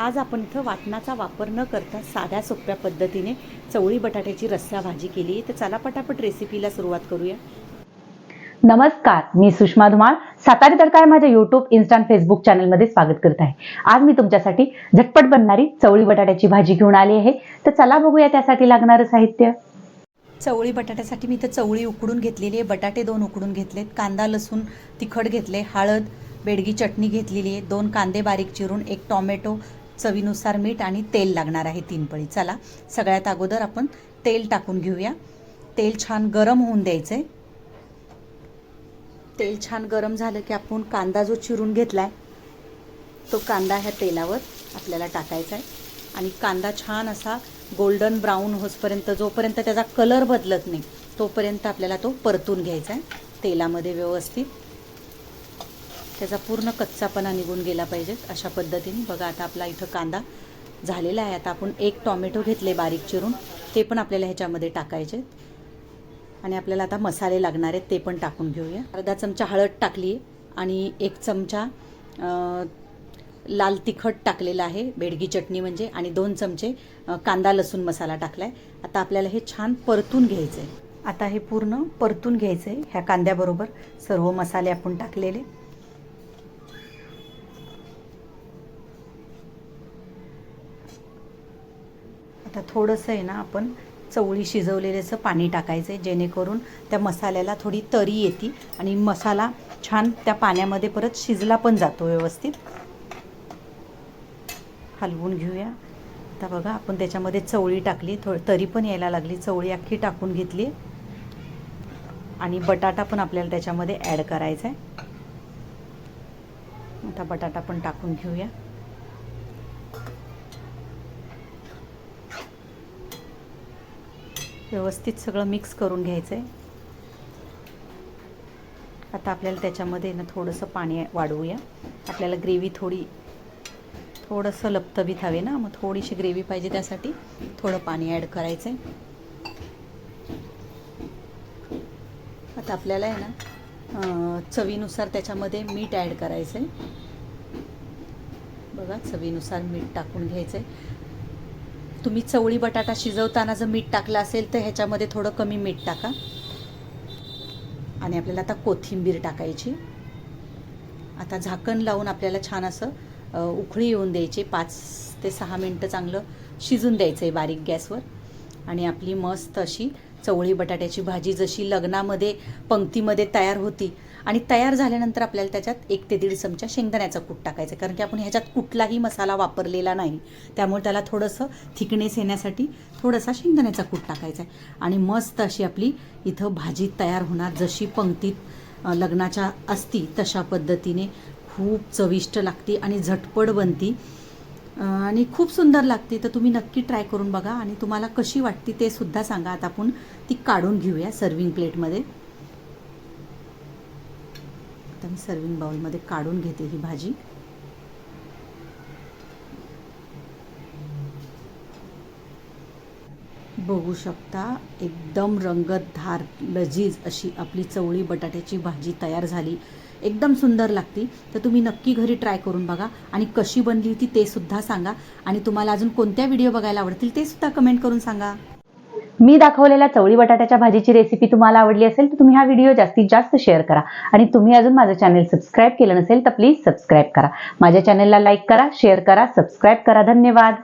आज आपण इथं वाटणाचा वापर न करता साध्या सोप्या पद्धतीने चवळी बटाट्याची रस्सा भाजी केली आहे. तर चला पटापट रेसिपीला सुरुवात करूया. नमस्कार मी सुषमा धुमाळ. सातारी तडका या माझ्या युट्यूब इन्स्टा फेसबुक चॅनलमध्ये स्वागत करत आहे. आज मी तुमच्यासाठी झटपट बनणारी चवळी बटाट्याची भाजी घेऊन आली आहे. तर चला बघूया त्यासाठी लागणारं साहित्य. चवळी बटाट्यासाठी मी इथं चवळी उकडून घेतलेली आहे. बटाटे दोन उकडून घेतलेत. कांदा लसूण तिखट घेतले हळद बेडगी चटणी घेतलेली आहे. दोन कांदे बारीक चिरून एक टॉमॅटो चवीनुसार मीठ आणि तेल लागणार आहे तीन पळी. चला सगळ्यात अगोदर आपण तेल टाकून घेऊया. तेल छान गरम होऊन द्यायचं. आहे तेल छान गरम झालं की आपण कांदा जो चिरून घेतला आहे तो कांदा ह्या तेलावर आपल्याला टाकायचा आहे. आणि कांदा छान असा गोल्डन ब्राऊन होसपर्यंत जोपर्यंत त्याचा कलर बदलत नाही तोपर्यंत आपल्याला तो परतून घ्यायचा आहे. तेलामध्ये व्यवस्थित त्याचा पूर्ण कच्चापणा निघून गेला पाहिजे अशा पद्धतीने. बघा आता आपला इथं कांदा झालेला आहे. आता आपण एक टॉमॅटो घेतले बारीक चिरून. ते पण आपल्याला ह्याच्यामध्ये टाकायचे. आणि आपल्याला आता मसाले लागणार आहेत ते पण टाकून घेऊया. अर्धा चमचा हळद टाकली आणि एक चमचा लाल तिखट टाकलेला आहे बेडगी चटणी म्हणजे आणि दोन चमचे कांदा लसूण मसाला टाकला आहे आता आपल्याला हे छान परतून घ्यायचं आहे आता हे पूर्ण परतून घ्यायचं आहे ह्या कांद्याबरोबर. सर्व मसाले आपण टाकलेले. आता थोडंसं आहे ना आपण चवळी शिजवलेल्याचं पाणी टाकायचं आहे जेणेकरून त्या मसाल्याला थोडी तरी येते आणि मसाला छान त्या पाण्यामध्ये परत शिजला पण जातो व्यवस्थित. हलवून घेऊया. आता बघा आपण त्याच्यामध्ये चवळी टाकली थो तरी पण यायला लागली. चवळी अख्खी टाकून घेतली. आणि बटाटा पण आपल्याला त्याच्यामध्ये ॲड करायचा आहे आता बटाटा पण टाकून घेऊया. व्यवस्थित सगळं मिक्स करून घ्यायचं आहे आता आपल्याला त्याच्यामध्ये ना थोडंसं पाणी वाढवूया. आपल्याला ग्रेव्ही थोडी थोडंसं लपतबीत हवे ना मग थोडीशी ग्रेव्ही पाहिजे त्यासाठी थोडं पाणी ॲड करायचं आहे आता आपल्याला आहे ना चवीनुसार त्याच्यामध्ये मीठ ॲड करायचं आहे बघा चवीनुसार मीठ टाकून घ्यायचं आहे तुम्ही चवळी बटाटा शिजवताना जर मीठ टाकलं असेल तर ह्याच्यामध्ये थोडं कमी मीठ टाका. आणि आपल्याला आता कोथिंबीर टाकायची. आता झाकण लावून आपल्याला छान असं उखळी उकळी येऊन द्यायची. पाच ते सहा मिनटं चांगलं शिजून द्यायचं आहे बारीक गॅसवर. आणि आपली मस्त अशी चवळी बटाट्याची भाजी जशी लग्नामध्ये पंक्तीमध्ये तयार होती आणि तयार झाल्यानंतर आपल्याला त्याच्यात एक ते दीड चमचा शेंगदाण्याचा कूट टाकायचा कारण की आपण ह्याच्यात कुठलाही मसाला वापरलेला नाही. त्यामुळे त्याला थोडंसं थिकनेस येण्यासाठी थोडासा शेंगदाण्याचा कूट टाकायचा आहे. आणि मस्त अशी आपली इथं भाजी तयार होणार. जशी पंक्तीत लग्नाच्या असती तशा पद्धतीने खूप चविष्ट लागते आणि झटपट बनती. आणि खूप सुंदर लागते. तर तुम्ही नक्की ट्राय करून बघा आणि तुम्हाला कशी वाटते ते सुद्धा सांगा. आता आपण ती काढून घेऊया सर्विंग प्लेटमध्ये आता मी सर्विंग बाउलमध्ये काढून घेते ही भाजी. बघू शकता एकदम रंगतधार लजीज अशी आपली चवळी बटाट्याची भाजी तयार झाली. एकदम सुंदर लागती. तर तुम्ही नक्की घरी ट्राय करून बघा आणि कशी बनली होती ते सुद्धा सांगा. आणि तुम्हाला अजून कोणत्या व्हिडिओ बघायला आवडतील ते सुद्धा कमेंट करून सांगा. मी दाखवलेल्या चवळी बटाट्याच्या भाजीची रेसिपी तुम्हाला आवडली असेल तर तुम्ही हा व्हिडिओ जास्तीत जास्त शेअर करा. आणि तुम्ही अजून माझं चॅनल सबस्क्राईब केलं नसेल तर प्लीज सबस्क्राईब करा. माझ्या चॅनलला लाईक करा शेअर करा सबस्क्राईब करा. धन्यवाद.